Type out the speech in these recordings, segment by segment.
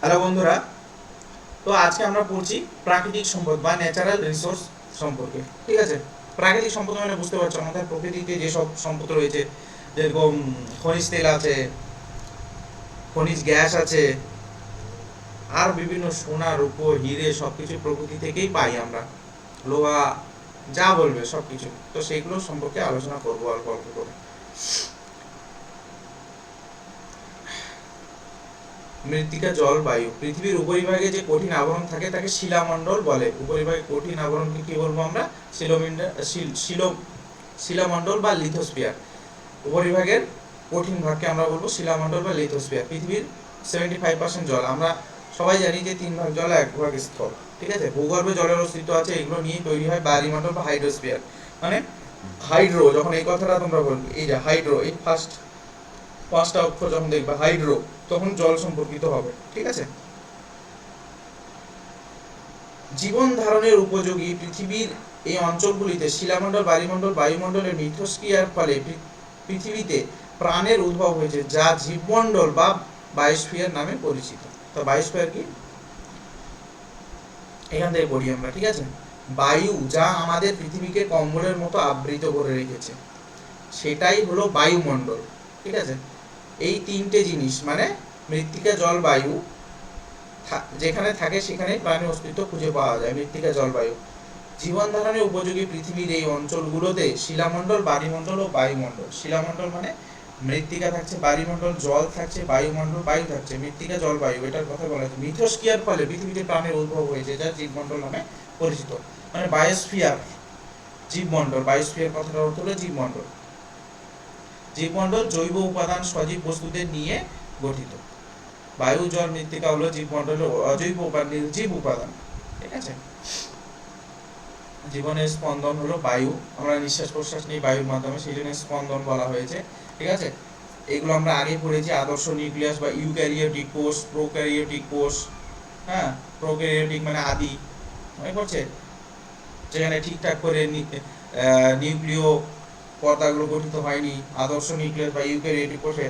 Hello বন্ধুরা, তো আজকে আমরা পড়ছি প্রাকৃতিক সম্পদ বা ন্যাচারাল রিসোর্স সম্পর্কে, ঠিক আছে? প্রাকৃতিক সম্পদ মানে বুঝতে পারছ, আমাদের প্রকৃতিতে যেসব সম্পদ রয়েছে, যেরকম খনিজ তেল আছে, খনিজ গ্যাস আছে, আর বিভিন্ন সোনা রূপো হিরে সব কিছু প্রকৃতি থেকেই পাই আমরা। লোহা, যা বলবে সব কিছু তো সেগুলো সম্পর্কে আলোচনা করব অল্প অল্প করে। মৃত্তিকা জল বায়ু। পৃথিবীর উপরিভাগে যে কঠিন আবরণ থাকে তাকে শিলামণ্ডল বলে। উপরিভাগে কঠিন আবরণকে কি বলব আমরা? শিলোমিন্ডা শিল- শিলো, শিলামণ্ডল বা লিথোস্ফিয়ার। উপরিভাগের কঠিন ভাগকে আমরা বলব শিলামণ্ডল বা লিথোস্ফিয়ার। পৃথিবীর সেভেন্টি ফাইভ পার্সেন্ট জল। আমরা সবাই জানি যে তিন ভাগ জল এক ভাগ স্থল। ঠিক আছে? ভূগর্ভে জলের অস্তিত্ব আছে, এগুলো নিয়ে তৈরি হয় বায়ুমণ্ডল বা হাইড্রোস্ফিয়ার। মানে হাইড্রো, যখন এই কথাটা তোমরা বলবে, এই যে হাইড্রো, এই ফার্স্ট পাঁচটা অক্ষর যখন দেখবে, হাইড্রো, তখন জল সম্পর্কিত হবে, ঠিক আছে? জীবন ধারণের উপযোগী পৃথিবীর এই অঞ্চলগুলিতে শিলামণ্ডল, বায়ুমণ্ডল, বায়ুমণ্ডলের মিথস্ক্রিয়ার ফলে পৃথিবীতে প্রাণের উদ্ভব হয়েছে, যা জীবমণ্ডল বা বায়োস্ফিয়ার নামে পরিচিত। তো বায়োস্ফিয়ার কি? এখান থেকে পড়ি আমরা, ঠিক আছে? বায়ু, যা আমাদের পৃথিবীকে কম্বলের মতো আবৃত করে রেখেছে। সেটাই হলো বায়ুমণ্ডল, ঠিক আছে? এই তিনটে জিনিস মানে মৃত্তিকা, জল, বায়ু যেখানে থাকে সেখানে প্রাণীর অস্তিত্ব খুঁজে পাওয়া যায়, মৃত্তিকা, জল, বায়ু। জীবন ধারণের উপযোগী পৃথিবীর এই অঞ্চলগুলোতে শিলামণ্ডল, বায়ুমণ্ডল ও বায়ুমণ্ডল। শিলামণ্ডল মানে মৃত্তিকা থাকছে, বায়ুমণ্ডল, জল থাকছে, বায়ুমণ্ডল, বায়ু থাকছে, মৃত্তিকা, জল, বায়ু, এটার কথা বলা হচ্ছে মিথস্ক্রিয়ার ফলে পৃথিবীতে প্রাণের উদ্ভব হয়েছে, যা জীবমণ্ডল নামে পরিচিত। মানে বায়োস্ফিয়ার, জীবমণ্ডল। বায়োস্ফিয়ার কথাটা অর্থ হলো জীবমণ্ডল। জীবমণ্ডল জৈব উপাদান সজীব বস্তুদের নিয়ে গঠিত। বায়ু, জল, মৃত্তিকা হলো জীবমণ্ডলের অজৈব উপাদান, নির্জীব উপাদান। ঠিক আছে? জীবনের স্পন্দন হলো বায়ু। আমরা নিঃশ্বাস প্রশ্বাস নিই বায়ুর মাধ্যমে, সেই জন্য স্পন্দন বলা হয়েছে। ঠিক আছে? এগুলো আমরা আগে পড়েছি, আদর্শ নিউক্লিয়াস বা ইউক্যারিওটিক কোষ, প্রোক্যারিওটিক কোষ হ্যাঁ? প্রোক্যারিওটিক মানে আদি। মনে পড়ছে? যেখানে ঠিকঠাক করে নিউক্লিয় পর্দাগুলো গঠিত হয়নি, আদর্শ নিউক্লিয়াস বা ইউক্যারিওটিক কোষে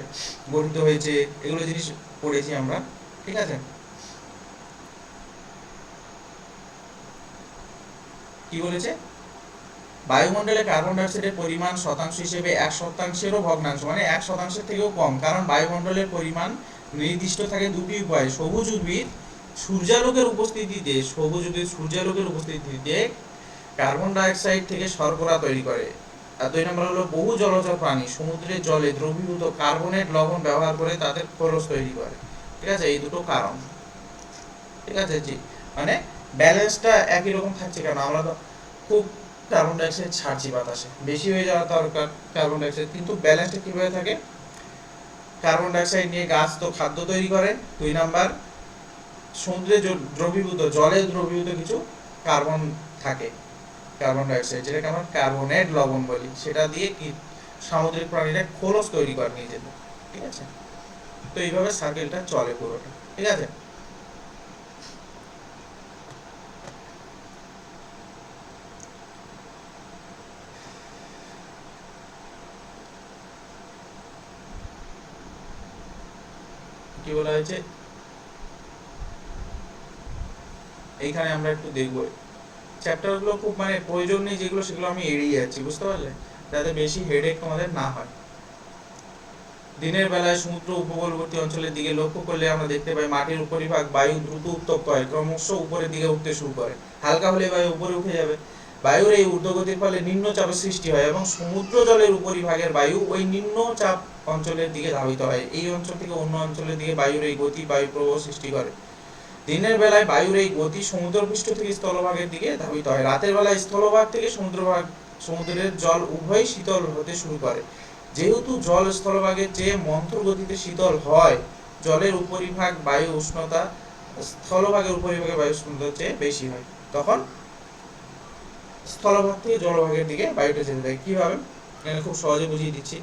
গঠিত হয়েছে, এগুলো জিনিস পড়েছি আমরা, ঠিক আছে? কি বলেছে? বায়ুমণ্ডলে কার্বন ডাইঅক্সাইডের পরিমাণ শতাংশ হিসেবে এক শতাংশেরও ভগ্নাংশ মানে এক শতাংশের থেকেও কম, কারণ বায়ুমণ্ডলের পরিমাণ নির্দিষ্ট থাকে দুটি উপায়ে, সবুজ উদ্ভিদ সূর্যালোকের উপস্থিতিতে, সবুজ উদ্ভিদ সূর্যালোকের উপস্থিতিতে কার্বন ডাইঅক্সাইড থেকে শর্করা তৈরি করে। দুই নম্বর হলো বহু জলচর প্রাণী, সমুদ্রের জলে দ্রবীভূত কার্বনেট লবণ ব্যবহার করে তাদের খোলস তৈরি করে। ঠিক আছে? এই দুটো কারণ। ঠিক আছে? জি। মানে ব্যালেন্সটা একই রকম থাকছে কেন? আমরা তো খুব কার্বন ডাইঅক্সাইড ছাড়ছি বাতাসে। বেশি হয়ে যাওয়া দরকার কার্বন ডাইঅক্সাইড কিন্তু ব্যালেন্সটা কীভাবে থাকে? কার্বন ডাইঅক্সাইড নিয়ে গাছ তো খাদ্য তৈরি করে। দুই নাম্বার, সমুদ্রে দ্রবীভূত, জলে দ্রবীভূত কিছু কার্বন থাকে। কার্বন ডাইঅক্সাইড যেটাকে আমরা কার্বনেট লবণ বলি, সেটা দিয়ে কি সামুদ্রিক প্রাণীরা খোলস তৈরি করে নিজেদের ঠিক আছে? তো এইভাবে সার্কেলটা চলে পুরোটা, ঠিক আছে? কি বলা হয়েছে? এইখানে আমরা একটু দেখব। চ্যাপ্টারগুলো খুব মানে প্রয়োজন নেই যেগুলো সেগুলো আমি এড়িয়ে যাচ্ছি, বুঝতে পারলে? যাতে বেশি হেডেক তোমাদের না হয়। দিনের বেলায় সমুদ্র উপকূলবর্তী অঞ্চলের দিকে লক্ষ্য করলে আমরা দেখতে পাই মাটির উপরিভাগ বায়ু দ্রুত উত্তপ্ত হয়, ক্রমশ উপরের দিকে উঠতে শুরু করে। হালকা হলে বায়ু উপরে উঠে যাবে। বায়ুর এই ঊর্ধ্বগতির ফলে নিম্নচাপের সৃষ্টি হয় এবং সমুদ্র জলের উপরিভাগের বায়ু ওই নিম্নচাপ অঞ্চলের দিকে ধাবিত হয়। এই অঞ্চল থেকে অন্য অঞ্চলের দিকে বায়ুর এই গতি বায়ু প্রবাহ সৃষ্টি করে। দিনের বেলায় বায়ুর এই গতি সমুদ্রপৃষ্ঠ থেকে স্থলভাগের দিকে ধাবিত হয়। রাতের বেলায় স্থলভাগ থেকে সমুদ্রভাগ, সমুদ্রের জল উভয়ই শীতল হতে শুরু করে। যেহেতু জল স্থলভাগের চেয়ে মন্থর গতিতে শীতল হয়, জলের উপরিভাগ বায়ু উষ্ণতা, স্থলভাগের উপরিভাগে বায়ু উষ্ণতার চেয়ে বেশি হয়। তখন স্থলভাগ থেকে জলভাগের দিকে বায়ুটা যেতে থাকে। কীভাবে এখানে খুব সহজে বুঝিয়ে দিচ্ছি।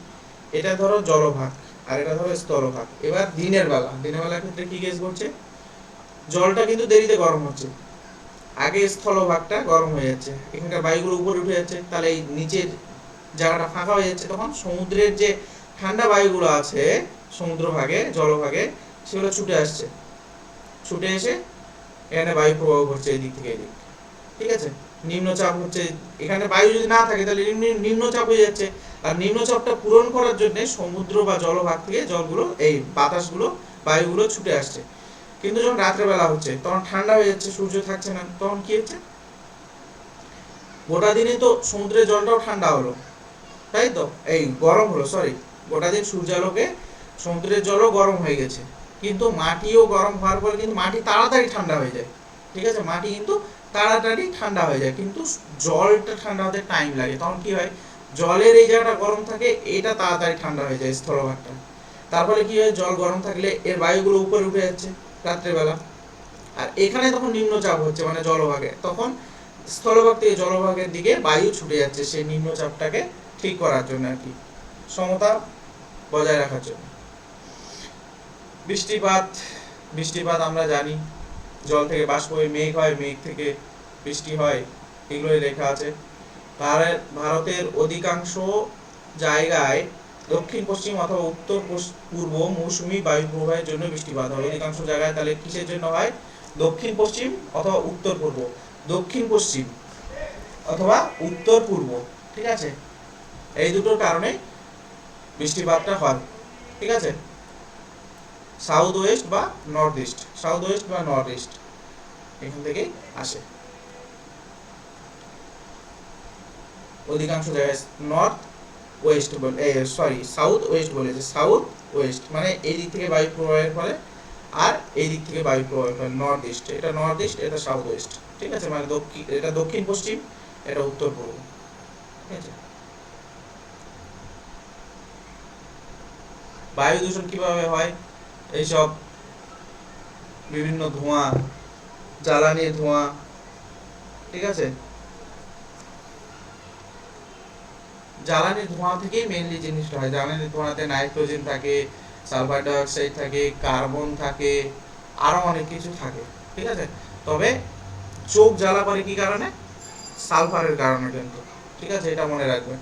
এটা ধরো জলভাগ আর এটা ধরো স্থলভাগ। এবার দিনের বেলা। দিনের বেলার ক্ষেত্রে কি কেস ঘটছে জলটা কিন্তু দেরিতে গরম হচ্ছে। আগে স্থলভাগটা গরম হয়ে যাচ্ছে। এখানকার বায়ুগুলো উপরে উঠে যাচ্ছে। তাহলে এই নিচের জায়গাটা ফাঁকা হয়ে যাচ্ছে। তখন সমুদ্রের যে ঠান্ডা বায়ুগুলো আছে সমুদ্র ভাগে জলভাগে, সেগুলো ছুটে আসছে। ছুটে এসে এখানে বায়ু প্রবাহ করছে এদিক থেকে এদিক। ঠিক আছে? নিম্নচাপ হচ্ছে। এখানে বায়ু যদি না থাকে, তাহলে নিম্ন- নিম্নচাপ হয়ে যাচ্ছে। আর নিম্নচাপটা পূরণ করার জন্য সমুদ্র বা জলভাগ থেকে জলগুলো, এই বাতাসগুলো, বায়ুগুলো ছুটে আসছে। কিন্তু যখন রাত্রেবেলা হচ্ছে, তখন ঠান্ডা হয়ে যাচ্ছে, সূর্য থাকছে না, তখন কি হচ্ছে? গোটা দিনে তো সমুদ্রের জলটাও ঠান্ডা হলো। তাই তো? এই গরম হলো সরি গোটা দিন সূর্যালোকে সমুদ্রের জলও গরম হয়ে গেছে। কিন্তু মাটিও গরম হওয়ার পরে কিন্তু মাটি তাড়াতাড়ি ঠান্ডা হয়ে যায়। ঠিক আছে? মাটি কিন্তু তাড়াতাড়ি ঠান্ডা হয়ে যায়। কিন্তু জলটা ঠান্ডা হতে টাইম লাগে। তখন কি হয়? জলের এই জায়গাটা গরম থাকে, এটা তাড়াতাড়ি ঠান্ডা হয়ে যায় স্থলভাগটা। তারপরে কি হয়? জল গরম থাকলে এর বায়ুগুলো উপরে উঠে যাচ্ছে। রাত্রেবেলা। আর এখানে তখন নিম্নচাপ হচ্ছে মানে জলভাগে। তখন স্থলভাগ থেকে জলভাগের দিকে বায়ু ছুটে যাচ্ছে সেই নিম্নচাপটাকে ঠিক করার জন্য আর কি। সমতা বজায় রাখার জন্য। বৃষ্টিপাত বৃষ্টিপাত আমরা জানি। জল থেকে বাষ্প হয়ে মেঘ হয়, মেঘ থেকে বৃষ্টি হয়, এগুলোই লেখা আছে। ভারতের অধিকাংশ জায়গায় দক্ষিণ, পশ্চিম অথবা উত্তর পূর্ব মৌসুমী বায়ু প্রবাহের জন্য বৃষ্টিপাত। হয় অধিকাংশ জায়গায় তাহলে কিসের জন্য হয়? দক্ষিণ, পশ্চিম অথবা উত্তর, পূর্ব? দক্ষিণ, পশ্চিম অথবা উত্তর, পূর্ব? ঠিক আছে? এই দুটোর কারণে বৃষ্টিপাতটা হয়। ঠিক আছে? সাউথ ওয়েস্ট বা নর্থ ইস্ট সাউথ ওয়েস্ট বা নর্থ ইস্ট এখান থেকেই আসে। অধিকাংশ জায়গায় নর্থ ওয়েস্ট বলে সরি সাউথ ওয়েস্ট বলেছে সাউথ ওয়েস্ট মানে এই দিক থেকে বায়ু প্রবাহের ফলে আর এই দিক থেকে বায়ু প্রবাহের ফলে নর্থ ইস্ট এটা নর্থ ইস্ট এটা সাউথ ওয়েস্ট ঠিক আছে? মানে দক্ষিণ এটা দক্ষিণ, পশ্চিম, এটা উত্তর, পূর্ব, ঠিক আছে? বায়ু দূষণ কীভাবে হয়? এইসব বিভিন্ন ধোঁয়া জ্বালানির ধোঁয়া, ঠিক আছে? জ্বালানির ধোঁয়া থেকেই মেইনলি জিনিসটা হয়। জ্বালানির ধোঁয়াতে নাইট্রোজেন থাকে সালফার ডাইঅক্সাইড থাকে কার্বন থাকে, আরও অনেক কিছু থাকে, ঠিক আছে? তবে চোখ জ্বালা করে কি কারণে? সালফারের কারণে কিন্তু, ঠিক আছে? এটা মনে রাখবেন।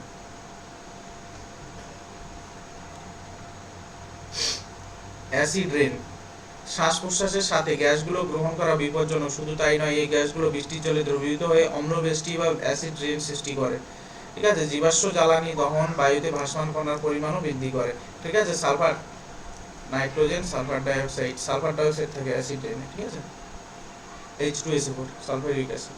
অ্যাসিড রেন শ্বাস প্রশ্বাসের সাথে গ্যাসগুলো গ্রহণ করা বিপজ্জনক, শুধু তাই নয়, এই গ্যাসগুলো বৃষ্টির জলে দ্রবীভূত হয়ে অম্লবৃষ্টি বা অ্যাসিড রেন সৃষ্টি করে। ঠিক আছে? জীবাশ্ম জ্বালানি দহন বায়ুতে ভাসমান কণার পরিমাণও বৃদ্ধি করে। ঠিক আছে? Sulphur, nitrogen, sulphur dioxide sulphur dioxide থাকে অ্যাসিড ঠিক আছে? H two four sulphuric acid.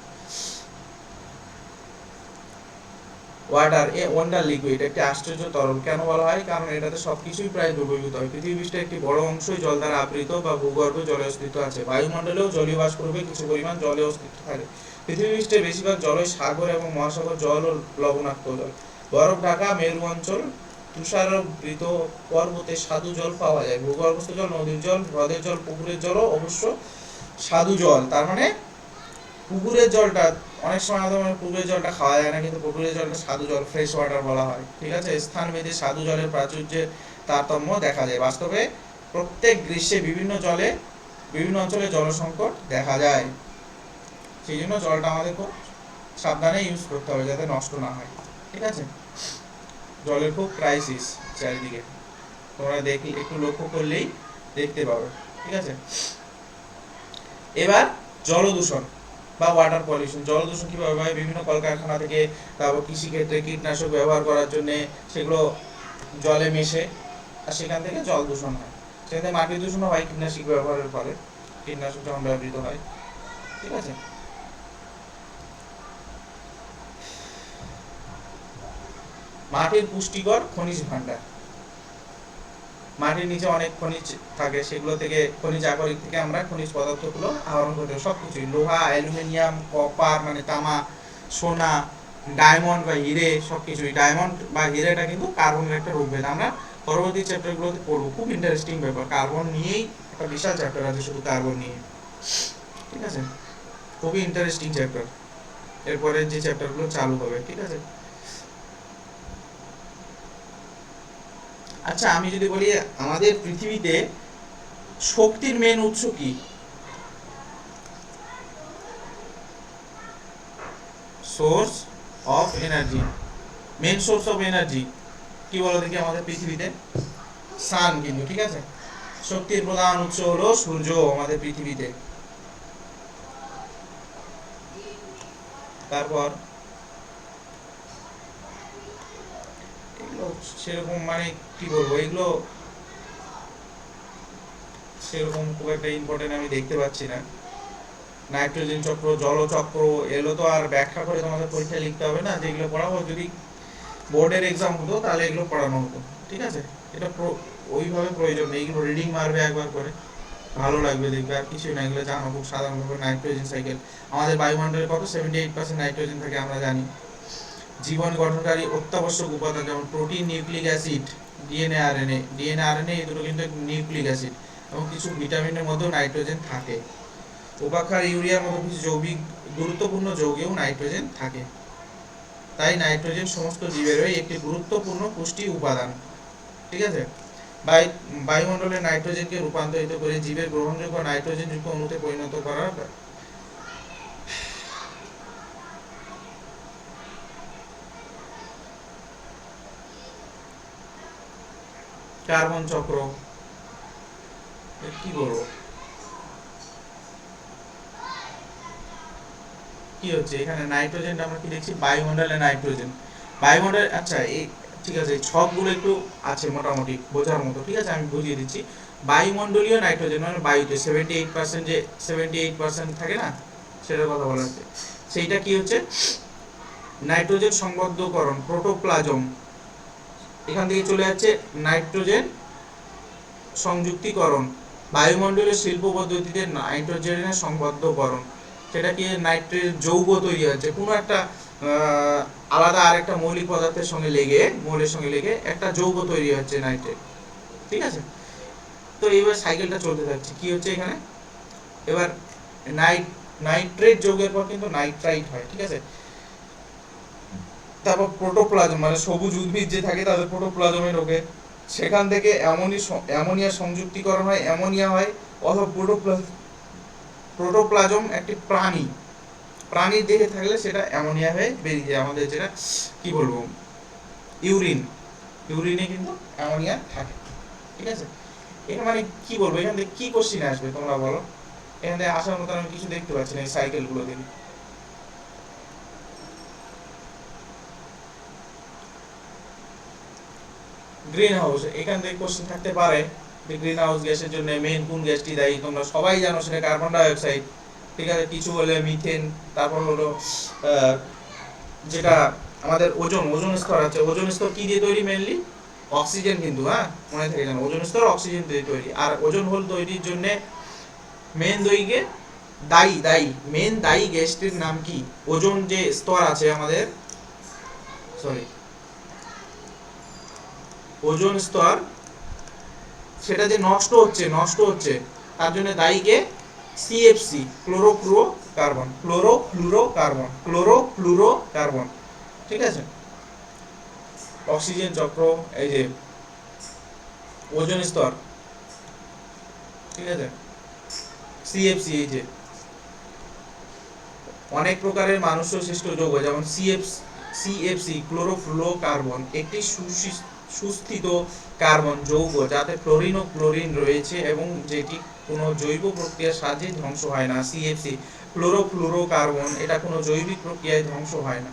Water, a wonder liquid একটি আশ্চর্য তরল। কেন বলা হয়? কারণ এটাতে সবকিছুই প্রায় দ্রবীভূত হয়। পৃথিবী একটি বড় অংশই জল দ্বারা আবৃত বা ভূগর্ভে জলের অস্তিত্ব আছে। বায়ুমণ্ডলেও জলীয় বাষ্পরূপে কিছু পরিমাণ জলের অস্তিত্ব থাকে। পৃথিবী পৃষ্ঠে বেশিরভাগ জলই সাগর এবং মহাসাগর জল ও লবণাক্ত জল। বরফ, ঢাকা, মেরু অঞ্চল, তুষারাবৃত পর্বতে স্বাদু জল পাওয়া যায়। ভূগর্ভস্থ জল, নদীর জল, হ্রদের জল, পুকুরের জলও অবশ্য স্বাদু জল। তার মানে পুকুরের জলটা, অনেক সময় মনে পুকুরের জলটা খাওয়া যায় না, কিন্তু পুকুরের জলটা স্বাদু জল ফ্রেশ ওয়াটার বলা হয়। ঠিক আছে? স্থান ভেদে স্বাদু জলের প্রাচুর্যের তারতম্য দেখা যায়। বাস্তবে প্রত্যেক গ্রীষ্মে বিভিন্ন জলে, বিভিন্ন অঞ্চলে জল সংকট দেখা যায়। সেই জন্য জলটা আমাদের খুব সাবধানে ইউজ করতে হবে যাতে নষ্ট না হয়, ঠিক আছে? জলের খুব ক্রাইসিস চারিদিকে। তোমরা দেখলে, একটু লক্ষ্য করলেই দেখতে পাবে, ঠিক আছে? এবার জল দূষণ বা ওয়াটার পলিউশন জল দূষণ কীভাবে হয়? বিভিন্ন কলকারখানা থেকে, তারপর কৃষিক্ষেত্রে কীটনাশক ব্যবহার করার জন্য সেগুলো জলে মেশে, আর সেখান থেকে জল দূষণ হয়। সেখান মাটি দূষণও হয় কীটনাশক ব্যবহারের ফলে। কীটনাশক যখন ব্যবহৃত হয়, ঠিক আছে? মাটির পুষ্টিকর খনিজ ভাণ্ডার। মাটির নিচে অনেক খনিজ থাকে, সেগুলো থেকে, খনিজ আকরিক থেকে আমরা খনিজ পদার্থগুলো আহরণ করতে পারি। সবকিছুই লোহা, অ্যালুমিনিয়াম, কপার মানে তামা, সোনা, ডায়মন্ড বা হিরে, সবকিছুই। ডায়মন্ড বা হিরেটা কিন্তু কার্বনের একটা রূপভেদ আমরা পরবর্তী চ্যাপ্টারগুলোতে পড়ব। খুব ইন্টারেস্টিং ব্যাপার। কার্বন নিয়েই একটা বিশাল চ্যাপ্টার আছে, শুধু কার্বন নিয়ে। ঠিক আছে? খুবই ইন্টারেস্টিং চ্যাপ্টার এরপরে যে চ্যাপ্টারগুলো চালু হবে, ঠিক আছে? আচ্ছা আমি যদি বলি, আমাদের পৃথিবীতে শক্তির মেন উৎস কি? Source of energy main source of energy কি বলো দেখি আমাদের পৃথিবীতে? সান কিন্তু, ঠিক আছে? শক্তির প্রধান উৎস হলো সূর্য আমাদের পৃথিবীতে। তারপর এগুলো সেরকম মানে কি বলব, এগুলো সেরকম খুব একটা ইম্পর্টেন্ট আমি দেখতে পাচ্ছি না। নাইট্রোজেন চক্র জলচক্র এগুলো তো আর ব্যাখ্যা করে তোমাদের পরীক্ষায় লিখতে হবে না যেগুলো পড়াবো। যদি বোর্ডের এক্সাম হতো, তাহলে এগুলো পড়ানো হতো, ঠিক আছে? এটা ওইভাবে প্রয়োজন নেই, এগুলো রিডিং মারবে একবার করে। ভালো লাগবে দেখবে, আর কিছুই না, এগুলো জানো খুব সাধারণভাবে নাইট্রোজেন সাইকেল আমাদের বায়ুমণ্ডলে কত? সেভেন্টি এইট পার্সেন্ট নাইট্রোজেন থাকে, আমরা জানি। জীবন গঠনকারী অত্যাবশ্যক উপাদান যেমন protein, nucleic acid, DNA, RNA. DNA, RNA এই দুটো কিন্তু নিউক্লিক অ্যাসিড এবং কিছু ভিটামিনের মধ্যেও নাইট্রোজেন থাকে। উপাক্ষার ইউরিয়ার মতো কিছু জৈবিক গুরুত্বপূর্ণ যৌগেও নাইট্রোজেন থাকে। তাই নাইট্রোজেন সমস্ত জীবেরই একটি গুরুত্বপূর্ণ পুষ্টি উপাদান। ঠিক আছে? বায়ু, বায়ুমণ্ডলে নাইট্রোজেনকে রূপান্তরিত করে জীবের গ্রহণযোগ্য নাইট্রোজেনযুক্ত অণুতে পরিণত করার কার্বন চক্র। কি বলব? কি হচ্ছে? এখানে নাইট্রোজেন আমরা কি দেখছি? বায়ুমণ্ডলে নাইট্রোজেন। বায়ুমণ্ডলে আচ্ছা এই ঠিক আছে ছকগুলো একটু আছে মোটামুটি বোঝার মতো, ঠিক আছে? আমি বুঝিয়ে দিচ্ছি। বায়ুমণ্ডলীয় নাইট্রোজেন মানে বায়ুতে সেভেন্টি এইট পার্সেন্ট যে সেভেন্টি এইট পার্সেন্ট থাকে না, সেটার কথা বলা হচ্ছে। সেইটা কি হচ্ছে? নাইট্রোজেন সংবদ্ধকরণ প্রোটোপ্লাজম এখান থেকে চলে যাচ্ছে নাইট্রোজেন সংযুক্তিকরণ। বায়ুমণ্ডলের শিল্প পদ্ধতিতে নাইট্রোজেনের সংবদ্ধকরণ। সেটা কি নাইট্রেট যৌগ তৈরি হচ্ছে? কোনো একটা আলাদা আরেকটা মৌলিক পদার্থের সঙ্গে লেগে, মৌলের সঙ্গে লেগে একটা যৌগ তৈরি হচ্ছে নাইট্রেট ঠিক আছে? তো এইবার সাইকেলটা চলতে থাকছে। কি হচ্ছে এখানে? এবার নাইট, নাইট্রেট যৌগের পর কিন্তু নাইট্রাইট হয়। ঠিক আছে? তারপর প্রোটোপ্লাজম মানে সবুজ উদ্ভিদ যে থাকে তাদের প্রোটোপ্লাজমে ঢোকে। সেখান থেকে অ্যামোনি অ্যামোনিয়া সংযুক্তিকরণ হয়, অ্যামোনিয়া হয়, অথবা প্রোটোপ্লাজম প্রোটোপ্লাজম একটি প্রাণী। প্রাণীর দেহে থাকলে সেটা অ্যামোনিয়া হয়ে বেরিয়ে যায়, আমাদের যেটা, কি বলব, ইউরিন। ইউরিনে কিন্তু অ্যামোনিয়া থাকে, ঠিক আছে? এখানে মানে কি বলব, এখান থেকে কি কোশ্চিন আসবে তোমরা বলো? এখান থেকে আসার মতো আমি কিছু দেখতে পাচ্ছি না এই সাইকেলগুলো দেখে গ্রিন হাউস এখান থেকে কোশ্চেন থাকতে পারে যে গ্রিন হাউস গ্যাসের জন্য মেইন কোন গ্যাসটি দায়ী? তোমরা সবাই জানো সেটা কার্বন ডাই অক্সাইড ঠিক আছে? কিছু হলে মিথেন তারপর হলো যেটা আমাদের ওজন ওজন স্তর আছে। ওজন স্তর কি দিয়ে তৈরি মেইনলি অক্সিজেন কিন্তু হ্যাঁ? মনে থাকে জানো ওজন স্তর অক্সিজেন দিয়ে তৈরি। আর ওজন হোল তৈরির জন্য মেন দইকে দায়ী দায়ী মেন দায়ী গ্যাসটির নাম কি? ওজন যে স্তর আছে আমাদের সরি ওজন স্তর, সেটা যে নষ্ট হচ্ছে নষ্ট হচ্ছে, তার জন্য দায়ীকে CFC chlorofluorocarbon chlorofluorocarbon chlorofluorocarbon ঠিক আছে? অক্সিজেন চক্র, এই যে ওজন স্তর, ঠিক আছে? সিএফসি এই যে অনেক প্রকারের মানুষ সৃষ্ট যৌগ, যেমন সিএফ সিএফসি ক্লোরোফ্লুরো কার্বন একটি সুসি- সুস্থিত কার্বন যৌগ, যাতে ফ্লোরিন ও ক্লোরিন রয়েছে এবং যেটি কোনো জৈব প্রক্রিয়ার সাহায্যে ধ্বংস হয় না সিএফসি কার্বন এটা কোনো জৈবিক প্রক্রিয়ায় ধ্বংস হয় না।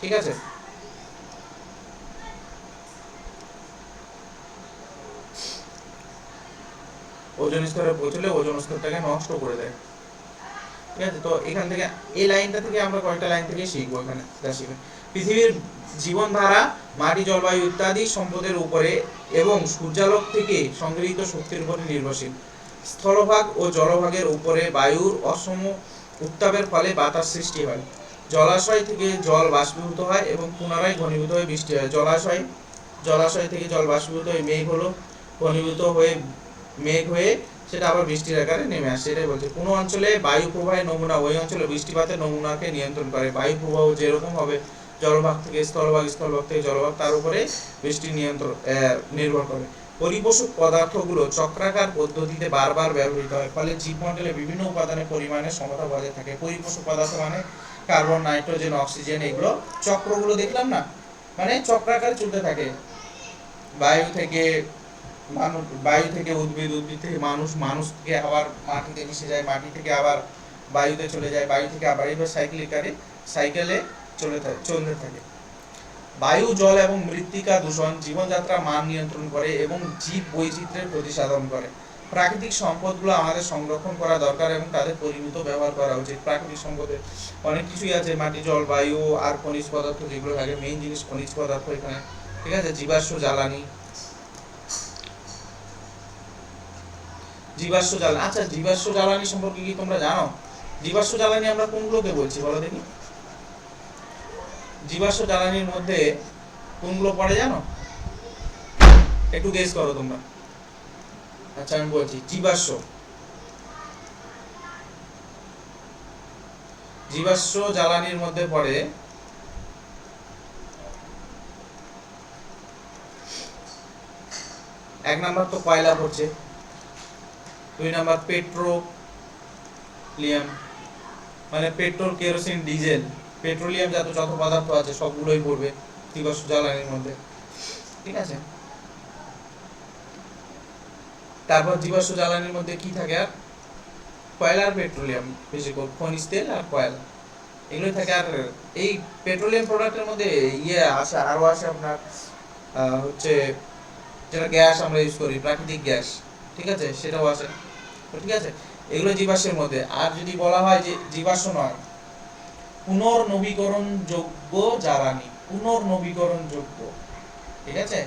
ঠিক আছে? ওজন স্তরে পৌঁছলে ওজন স্তরটাকে নষ্ট করে দেয়। ঠিক আছে? তো এখান থেকে, এই লাইনটা থেকে আমরা কয়েকটা লাইন থেকে শিখব এখানে পৃথিবীর জীবনধারা, মাটি, জলবায়ু ইত্যাদি সম্পদের উপরে এবং সূর্যালোক থেকে সংগৃহীত শক্তির উপরে নির্ভরশীল। স্থলভাগ ও জলভাগের উপরে বায়ুর অসম উত্তাপের ফলে বাতাস সৃষ্টি হয়। জলাশয় থেকে জল বাষ্পীভূত হয় এবং পুনরায় ঘনীভূত হয়ে বৃষ্টি হয়। জলাশয় জলাশয় থেকে জল বাষ্পীভূত হয়ে মেঘ হলো। ঘনীভূত হয়ে মেঘ হয়ে সেটা আবার বৃষ্টির আকারে নেমে আসে, এটাই বলছে। কোনো অঞ্চলে বায়ু প্রবাহের নমুনা, ওই অঞ্চলে বৃষ্টিপাতের নমুনাকে নিয়ন্ত্রণ করে। বায়ু প্রবাহ যেরকম হবে জলভাগ থেকে, স্থলভাগ স্থলভাগ থেকে জলভাগ, তার উপরে বৃষ্টি নিয়ন্ত্রণ নির্ভর করে। পরিপোষক পদার্থগুলো চক্রাকার পদ্ধতিতে বারবার ব্যবহৃত হয়, ফলে জীবমণ্ডলে বিভিন্ন উপাদানের পরিমাণে সমতা বজায় থাকে। পরিপোষক পদার্থ মানে কার্বন, নাইট্রোজেন, অক্সিজেন, এগুলো চক্রগুলো দেখলাম না? মানে চক্রাকারে চলতে থাকে। বায়ু থেকে মানুষ বায়ু থেকে উদ্ভিদ উদ্ভিদ থেকে মানুষ মানুষ থেকে আবার মাটিতে মিশে যায়, মাটি থেকে আবার বায়ুতে চলে যায়, বায়ু থেকে আবার এইভাবে সাইক্লিকারে সাইকেলে চলে চলতে থাকে। বায়ু, জল এবং মৃত্তিকা দূষণ জীবনযাত্রার মান নিয়ন্ত্রণ করে এবং জীব বৈচিত্র্যের প্রতি সাধন করে। প্রাকৃতিক সম্পদগুলো আমাদের সংরক্ষণ করা দরকার এবং তাদের পরিমিত ব্যবহার করা উচিত। প্রাকৃতিক সম্পদের অনেক কিছুই আছে, মাটি, জল, বায়ু আর খনিজ পদার্থ যেগুলো থাকে মেইন জিনিস খনিজ পদার্থ এখানে। ঠিক আছে? জীবাশ্ম, জ্বালানি। জীবাশ্ম, জ্বালানি। আচ্ছা জীবাশ্ম, জ্বালানি সম্পর্কে কি তোমরা জানো? জীবাশ্ম, জ্বালানি আমরা কোনগুলোকে বলছি বলো দেখি। জীবাশ্ম জ্বালানির মধ্যে কোনগুলো পড়ে জানো? একটু গেস করো তোমরা। আচ্ছা আমি বলছি, জীবাশ্ম। জীবাশ্ম জ্বালানির মধ্যে পড়ে এক নাম্বার তো কয়লা পড়ছে, দুই নাম্বার পেট্রোলিয়াম মানে পেট্রোল কেরোসিন, ডিজেল। পেট্রোলিয়াম যত যত পদার্থ আছে সবগুলোই পড়বে জীবাশ্ম জ্বালানির মধ্যে। ঠিক আছে? তারপর জীবাশ্ম জ্বালানির মধ্যে কি থাকে আর? কয়লা আর পেট্রোলিয়াম, বেশি করে। খনিজ তেল আর কয়লা। এগুলোই থাকে আর এই পেট্রোলিয়াম প্রোডাক্টের মধ্যে ইয়ে আসে আরও আসে আপনার হচ্ছে যেটা গ্যাস আমরা ইউজ করি, প্রাকৃতিক গ্যাস। ঠিক আছে? সেটাও আসে। ঠিক আছে? এগুলো জীবাশ্মের মধ্যে। আর যদি বলা হয় যে জীবাশ্ম নয় পুনর্নবীকরণ যোগ্য জ্বালানি পুনর্নবীকরণ যোগ্য। ঠিক আছে?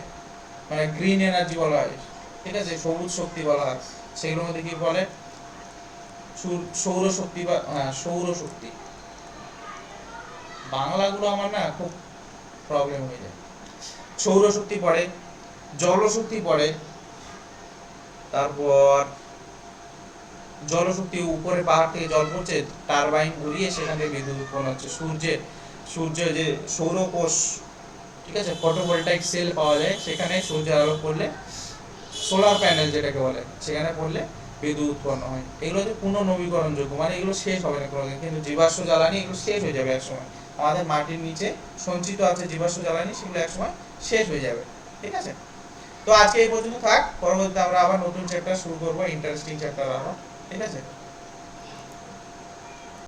মানে গ্রিন এনার্জি বলা হয়। ঠিক আছে? সবুজ শক্তি বলা হয়। সেগুলোর মধ্যে কি বলে? সূর- সৌর বা হ্যাঁ সৌর শক্তি। বাংলাগুলো আমার না খুব প্রবলেম হয়ে যায়। সৌরশক্তি পড়ে, জলশক্তি পড়ে, তারপর জলশক্তি উপরে পাহাড় থেকে জল পড়ছে, টারবাইন ঘুরিয়ে সেখান থেকে বিদ্যুৎ উৎপন্ন হচ্ছে। সূর্যের সূর্য যে সৌরকোষ, ঠিক আছে, ফটোভোল্টাইক সেল পাওয়া যায়, সেখানে সূর্যের আলো পড়লে সোলার প্যানেল যেটাকে বলে, সেখানে পড়লে বিদ্যুৎ উৎপন্ন হয়। এগুলো হচ্ছে পুনর্নবীকরণযোগ্য মানে এগুলো শেষ হবে না কোনোদিন, কিন্তু জীবাশ্ম জ্বালানি এগুলো শেষ হয়ে যাবে একসময়। আমাদের মাটির নিচে সঞ্চিত আছে জীবাশ্ম জ্বালানি, সেগুলো একসময় শেষ হয়ে যাবে, ঠিক আছে? তো আজকে এই পর্যন্ত থাক, পরবর্তীতে আমরা আবার নতুন চ্যাপ্টার শুরু করব ইন্টারেস্টিং চ্যাপ্টার আবার ঠিক আছে?